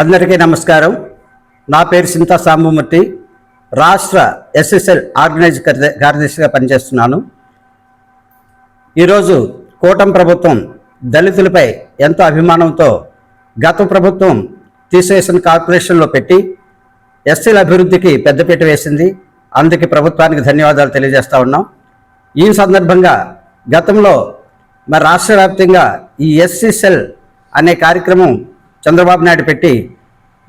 అందరికీ నమస్కారం. నా పేరు సింతా సాంబమూర్తి. రాష్ట్ర ఎస్ఎస్ఎల్ ఆర్గనైజ్ కార్యదర్శిగా పనిచేస్తున్నాను. ఈరోజు కూటమి ప్రభుత్వం దళితులపై ఎంతో అభిమానంతో గత ప్రభుత్వం తీసేసిన కార్పొరేషన్లో పెట్టి ఎస్సీల అభివృద్ధికి పెద్దపీట వేసింది. అందుకే ప్రభుత్వానికి ధన్యవాదాలు తెలియజేస్తూ ఉన్నాం. ఈ సందర్భంగా గతంలో మరి రాష్ట్ర వ్యాప్తంగా ఈ ఎస్సీ సెల్ అనే కార్యక్రమం చంద్రబాబు నాయుడు పెట్టి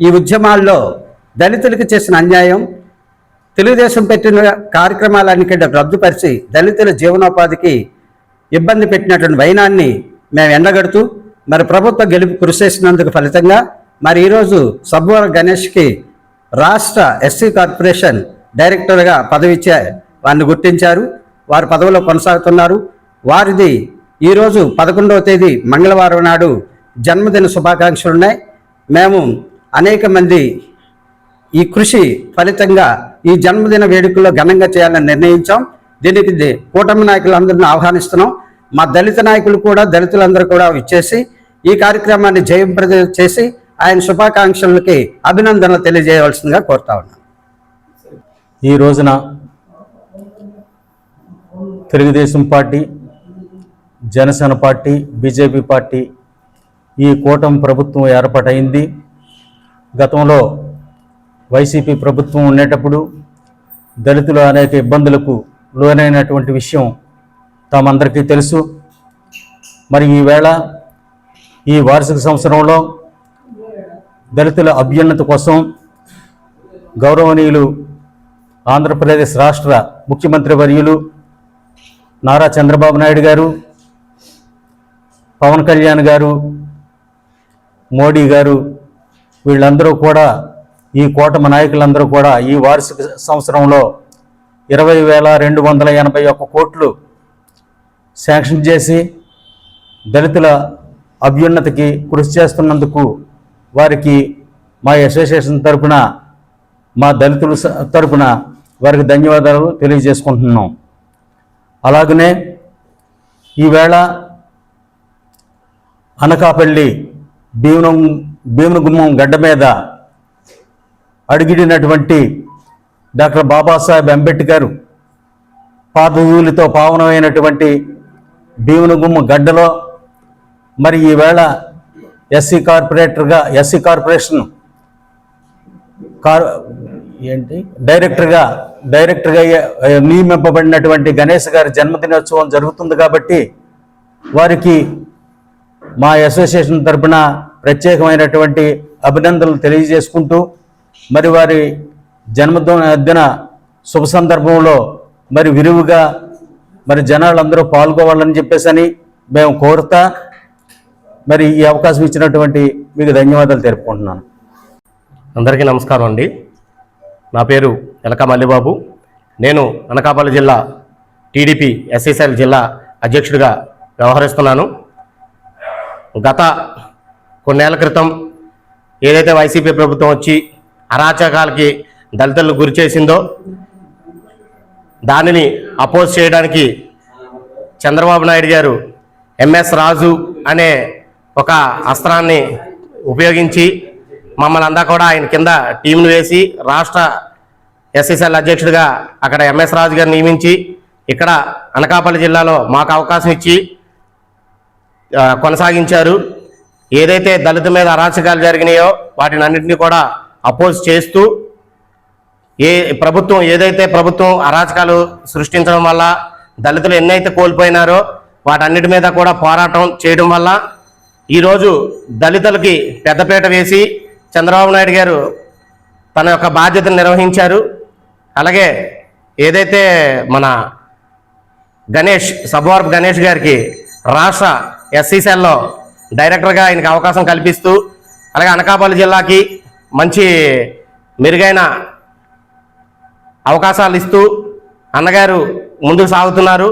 ఈ ఉద్యమాల్లో దళితులకు చేసిన అన్యాయం తెలుగుదేశం పెట్టిన కార్యక్రమాలన్నిటి రద్దుపరిచి దళితుల జీవనోపాధికి ఇబ్బంది పెట్టినటువంటి వైనాన్ని మేము ఎండగడుతూ మరి ప్రభుత్వ గెలుపు కృషి చేసినందుకు ఫలితంగా మరి ఈరోజు సబ్బోర గణేష్కి రాష్ట్ర ఎస్సీ కార్పొరేషన్ డైరెక్టర్గా పదవి ఇచ్చే వారిని గుర్తించారు. వారు పదవిలో కొనసాగుతున్నారు. వారిది ఈరోజు పదకొండవ తేదీ మంగళవారం నాడు జన్మదిన శుభాకాంక్షలు ఉన్నాయి. మేము అనేక మంది ఈ కృషి ఫలితంగా ఈ జన్మదిన వేడుకల్లో ఘనంగా చేయాలని నిర్ణయించాం. దీనికి కూటమి నాయకులందరినీ ఆహ్వానిస్తున్నాం. మా దళిత నాయకులు కూడా దళితులందరూ కూడా ఇచ్చేసి ఈ కార్యక్రమాన్ని జయప్రద చేసి ఆయన శుభాకాంక్షలకి అభినందనలు తెలియజేయవలసిందిగా కోరుతా ఉన్నాను ఈ రోజున Telugu Desam party Janasena party BJP party ఈ కూటమి ప్రభుత్వం ఏర్పాటైంది. గతంలో వైసీపీ ప్రభుత్వం ఉండేటప్పుడు దళితులు అనేక ఇబ్బందులకు లోనైనటువంటి విషయం తమందరికీ తెలుసు. మరి ఈవేళ ఈ వార్షిక సంవత్సరంలో దళితుల అభ్యున్నతి కోసం గౌరవనీయులు ఆంధ్రప్రదేశ్ రాష్ట్ర ముఖ్యమంత్రి వర్యులు నారా చంద్రబాబు నాయుడు గారు పవన్ కళ్యాణ్ గారు మోడీ గారు వీళ్ళందరూ కూడా ఈ కూటమి నాయకులందరూ కూడా ఈ వార్షిక సంవత్సరంలో ఇరవై వేల రెండు వందల ఎనభై ఒక్క కోట్లు శాంక్షన్ చేసి దళితుల అభ్యున్నతికి కృషి చేస్తున్నందుకు వారికి మా అసోసియేషన్ తరపున మా దళితుల తరఫున తరపున వారికి ధన్యవాదాలు తెలియజేసుకుంటున్నాం. అలాగనే ఈవేళ అనకాపల్లి భీమనం భీమనగుమ్మం గడ్డ మీద అడిగిడినటువంటి డాక్టర్ బాబాసాహెబ్ అంబేద్కర్ పాదధూలితో పావనమైనటువంటి భీమనగుమ్మ గడ్డలో మరి ఈవేళ ఎస్సీ కార్పొరేటర్గా ఎస్సీ కార్పొరేషన్ కార్ ఏంటి? డైరెక్టర్గా డైరెక్టర్గా నియమింపబడినటువంటి గణేష్ గారి జన్మదినోత్సవం జరుగుతుంది కాబట్టి వారికి మా అసోసియేషన్ తరపున ప్రత్యేకమైనటువంటి అభినందనలు తెలియజేసుకుంటూ మరి వారి జన్మదిన శుభ సందర్భంలో మరి విరివిగా మరి జనాలందరూ పాల్గొవాలని అని మేము కోరుతా మరి ఈ అవకాశం ఇచ్చినటువంటి మీకు ధన్యవాదాలు తెలుపుకుంటున్నాను. అందరికీ నమస్కారం అండి. నా పేరు ఎలక మల్లిబాబు. నేను అనకాపల్లి జిల్లా టీడీపీ ఎస్ఎస్ఎల్ జిల్లా అధ్యక్షుడిగా వ్యవహరిస్తున్నాను. గత కొన్నేళ్ళ క్రితం ఏదైతే వైసీపీ ప్రభుత్వం వచ్చి అరాచకాలకి దళితులను గురి చేసిందో దానిని అపోజ్ చేయడానికి చంద్రబాబు నాయుడు గారు ఎంఎస్ రాజు అనే ఒక అస్త్రాన్ని ఉపయోగించి మమ్మల్ని అంతా కూడా ఆయన కింద టీంను వేసి రాష్ట్ర ఎస్ఎస్ఎల్ అధ్యక్షుడిగా అక్కడ ఎంఎస్ రాజు గారు నియమించి ఇక్కడ అనకాపల్లి జిల్లాలో మాకు అవకాశం ఇచ్చి కొనసాగించారు. ఏదైతే దళిత మీద అరాచకాలు జరిగినాయో వాటిని అన్నింటినీ కూడా అపోజ్ చేస్తూ ఏ ప్రభుత్వం ఏదైతే ప్రభుత్వం అరాచకాలు సృష్టించడం వల్ల దళితులు ఎన్నైతే కోల్పోయినారో వాటన్నిటి మీద కూడా పోరాటం చేయడం వల్ల ఈరోజు దళితులకి పెద్దపీట వేసి చంద్రబాబు నాయుడు గారు తన యొక్క బాధ్యతను నిర్వహించారు. అలాగే ఏదైతే మన గణేష్ సబ్వార్ప్ గణేష్ గారికి రాష్ట్ర ఎస్సీసెల్లో డైరెక్టర్గా ఆయనకి అవకాశం కల్పిస్తూ అలాగే అనకాపల్లి జిల్లాకి మంచి మెరుగైన అవకాశాలు ఇస్తూ అన్నగారు ముందుకు సాగుతున్నారు.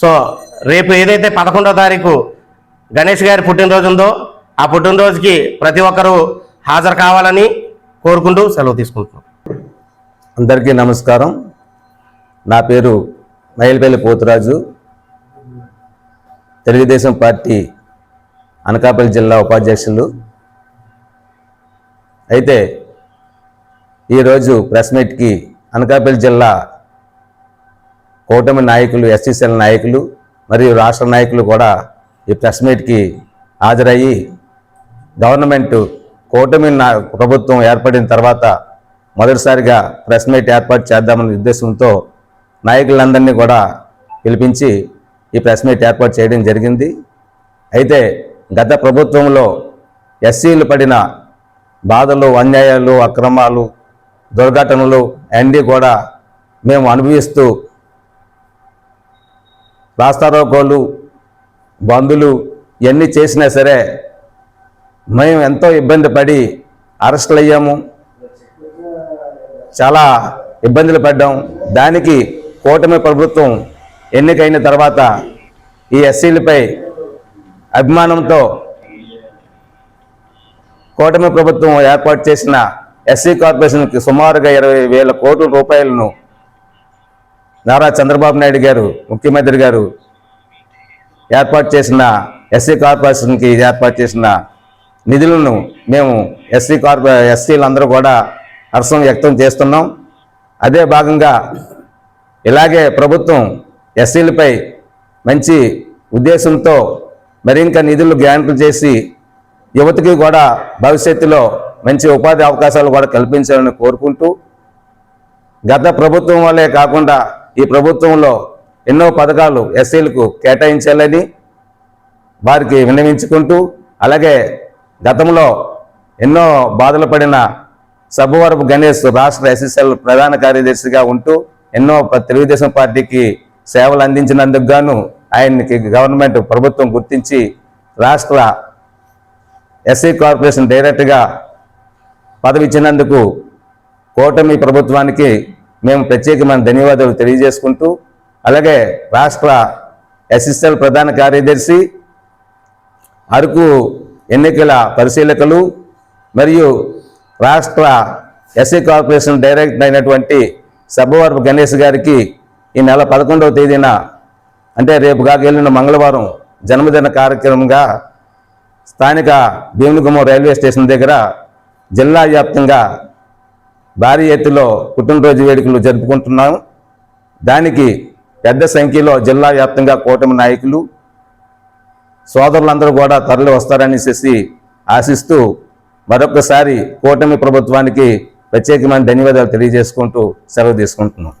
సో రేపు ఏదైతే పదకొండో తారీఖు గణేష్ గారి పుట్టినరోజు ఉందో ఆ పుట్టినరోజుకి ప్రతి ఒక్కరూ హాజరు కావాలని కోరుకుంటూ సెలవు తీసుకుంటున్నాం. అందరికీ నమస్కారం. నా పేరు మైల్పల్లి పోతురాజు. తెలుగుదేశం పార్టీ అనకాపల్లి జిల్లా ఉపాధ్యక్షులు. అయితే ఈరోజు ప్రెస్ మీట్కి అనకాపల్లి జిల్లా కూటమి నాయకులు ఎస్టీసీల నాయకులు మరియు రాష్ట్ర నాయకులు కూడా ఈ ప్రెస్ మీట్కి హాజరయ్యి గవర్నమెంట్ కూటమి ప్రభుత్వం ఏర్పడిన తర్వాత మొదటిసారిగా ప్రెస్ మీట్ ఏర్పాటు చేద్దామనే ఉద్దేశంతో నాయకులందరినీ కూడా పిలిపించి ఈ ప్రెస్ మీట్ ఏర్పాటు చేయడం జరిగింది. అయితే గత ప్రభుత్వంలో ఎస్సీలు పడిన బాధలు అన్యాయాలు అక్రమాలు దుర్ఘటనలు అన్నీ కూడా మేము అనుభవిస్తూ రాస్తారోకోలు బంధులు ఇవన్నీ చేసినా సరే మేము ఎంతో ఇబ్బంది పడి అరెస్టులు అయ్యాము. చాలా ఇబ్బందులు పడ్డాం. దానికి కూటమి ప్రభుత్వం ఎన్నికైన తర్వాత ఈ ఎస్సీలపై అభిమానంతో కూటమి ప్రభుత్వం ఏర్పాటు చేసిన ఎస్సీ కార్పొరేషన్కి సుమారుగా ఇరవై వేల కోట్ల రూపాయలను నారా చంద్రబాబు నాయుడు గారు ముఖ్యమంత్రి గారు ఏర్పాటు చేసిన ఎస్సీ కార్పొరేషన్కి ఏర్పాటు చేసిన నిధులను మేము ఎస్సీ కార్పొ ఎస్సీలందరూ కూడా హర్షం వ్యక్తం చేస్తున్నాం. అదే భాగంగా ఇలాగే ప్రభుత్వం ఎస్సీలపై మంచి ఉద్దేశంతో మరింక నిధులు గ్రాంట్లు చేసి యువతకి కూడా భవిష్యత్తులో మంచి ఉపాధి అవకాశాలు కూడా కల్పించాలని కోరుకుంటూ గత ప్రభుత్వం వల్లే కాకుండా ఈ ప్రభుత్వంలో ఎన్నో పథకాలు ఎస్సీలకు కేటాయించాలని వారికి విన్నవించుకుంటూ అలాగే గతంలో ఎన్నో బాధలు పడిన సబ్బవరపు గణేష్ రాష్ట్ర ఎస్ఎస్ఎల్ ప్రధాన కార్యదర్శిగా ఉంటూ ఎన్నో తెలుగుదేశం పార్టీకి సేవలు అందించినందుకు గాను ఆయనకి గవర్నమెంట్ ప్రభుత్వం గుర్తించి రాష్ట్ర ఎస్సీ కార్పొరేషన్ డైరెక్ట్గా పదవి ఇచ్చినందుకు కూటమి ప్రభుత్వానికి మేము ప్రత్యేకమైన ధన్యవాదాలు తెలియజేసుకుంటూ అలాగే రాష్ట్ర ఎస్ఎస్ఎల్ ప్రధాన కార్యదర్శి అరకు ఎన్నికల పరిశీలకులు మరియు రాష్ట్ర ఎస్సీ కార్పొరేషన్ డైరెక్టర్ అయినటువంటి సబ్బవరపు గణేష్ గారికి ఈ నెల పదకొండవ తేదీన అంటే రేపు కాకెళ్ళిన మంగళవారం జన్మదిన కార్యక్రమంగా స్థానిక భీమునిగుమ్మం రైల్వే స్టేషన్ దగ్గర జిల్లా వ్యాప్తంగా భారీ ఎత్తులో పుట్టినరోజు వేడుకలు జరుపుకుంటున్నాం దానికి పెద్ద సంఖ్యలో జిల్లా వ్యాప్తంగా కూటమి నాయకులు సోదరులందరూ కూడా తరలి వస్తారనేసి ఆశిస్తూ మరొకసారి కూటమి ప్రభుత్వానికి ప్రత్యేకమైన ధన్యవాదాలు తెలియజేసుకుంటూ సెలవు తీసుకుంటున్నాం.